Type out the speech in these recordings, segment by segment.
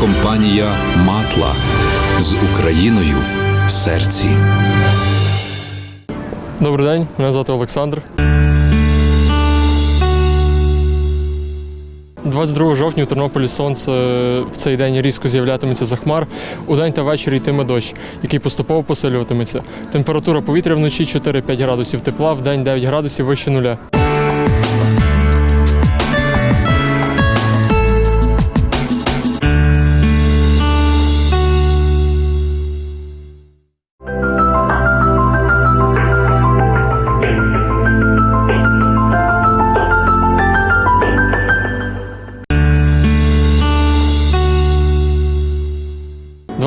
компанія Матла з Україною в серці. Добрий день, мене звати Олександр. 22 жовтня у Тернополі сонце в цей день різко з'являтиметься за хмар. У день та ввечері йтиме дощ, який поступово посилюватиметься. Температура повітря вночі 4-5 градусів тепла, в день 9 градусів вище нуля. –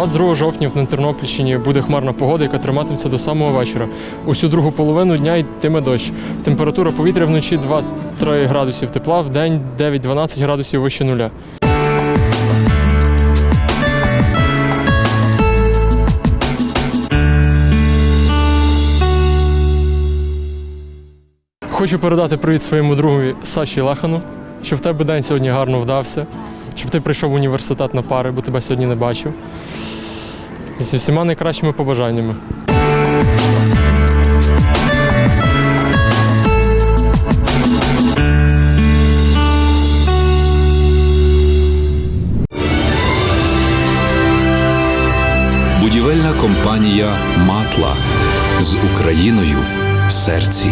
22 жовтня на Тернопільщині буде хмарна погода, яка триматиметься до самого вечора. Усю другу половину дня йтиме дощ. Температура повітря вночі 2-3 градусів тепла, в день 9-12 градусів вище нуля. Хочу передати привіт своєму другові Саші Лахану, щоб в тебе день сьогодні гарно вдався, щоб ти прийшов в університет на пари, бо тебе сьогодні не бачив. З усіма найкращими побажаннями. Будівельна компанія Матла з Україною в серці.